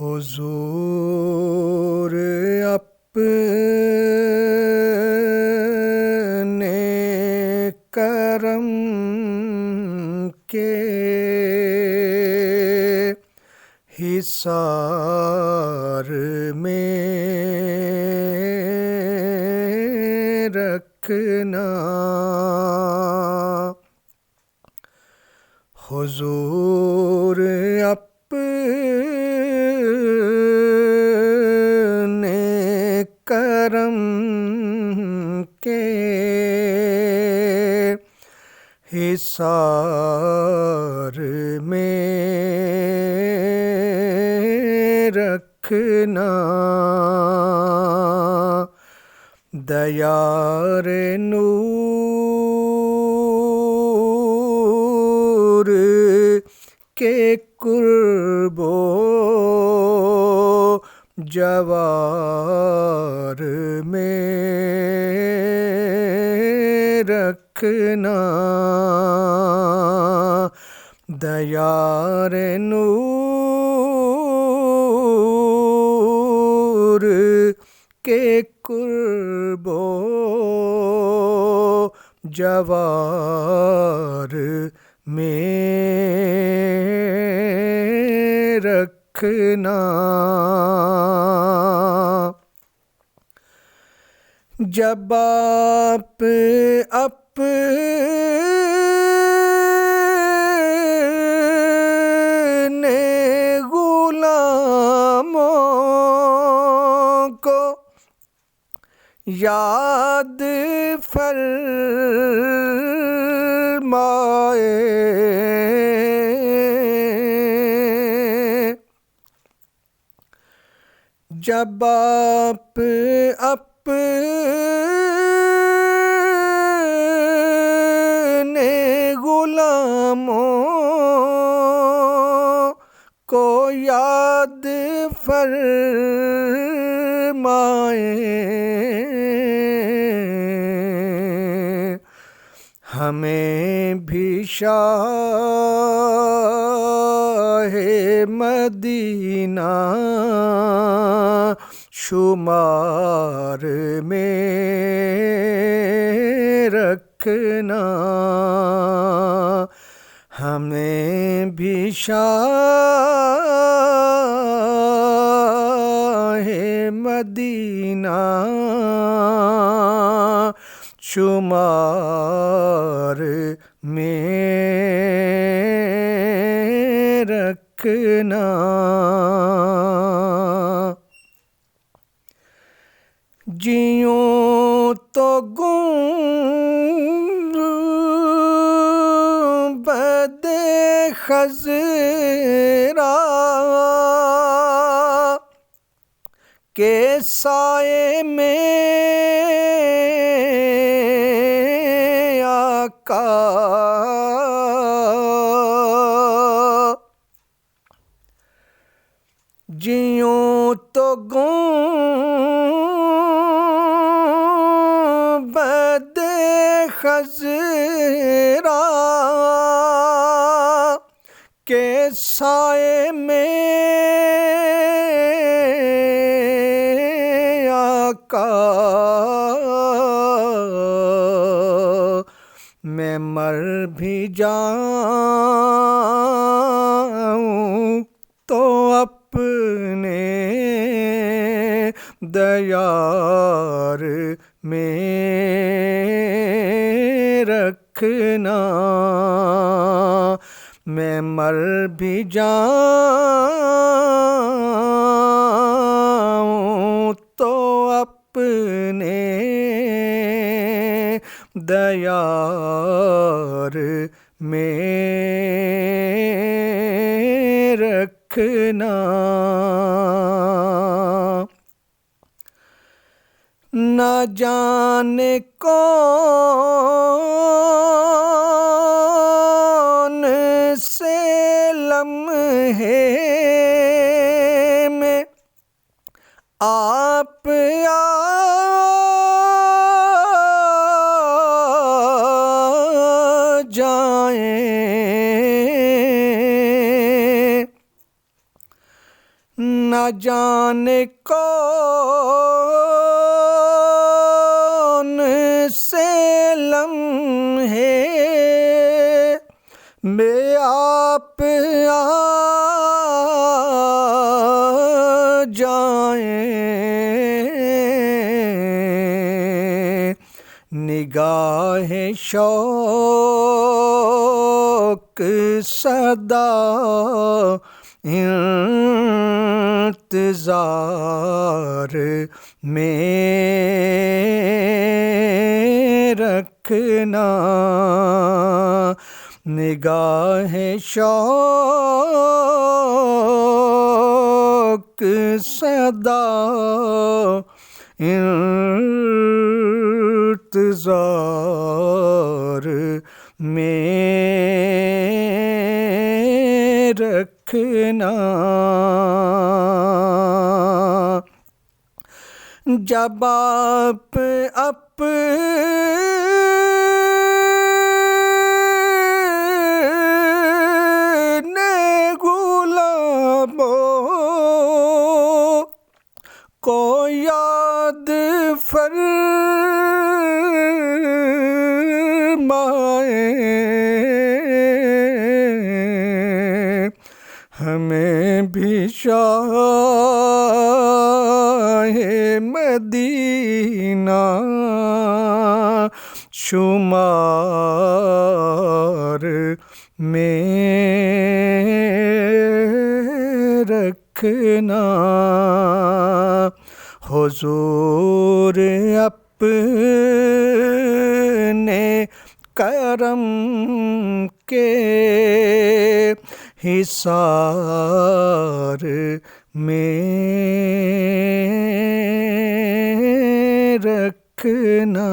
हुजूर अपने करम के हिसार में रखना। हुजूर अपने हिसार में रखना। दयार नूर के कुर्बो जवार में रखना दयार नूर के कुर्बो जवार में रखना। जब आप अपने गुलामों को याद फरमाए। जब आप अपने को याद फरमाए। हमें भी शाह मदीना शुमार में रखना। हमें भी शाह मदीना शुमार में बदे खजरा के साए में आका। जियो तो बदे खजरा साए में आका। मैं मर भी जाऊँ तो अपने दयार में रखना। मैं मर भी जाऊँ तो अपने दयार में रखना। न जाने कौन लम्हे में आप आ जाएँ। न जाने कौन से लम्हे में आप आ जाएँ। निगाह शौक सदा इंतज़ार में रखना। निगाह शौक सदा इंतज़ार में रखना। जब आप अपने को याद फरमाए। हमें भी शाह मदीना शुमार में रखना। हुजूर अपने करम के हिसार में रखना।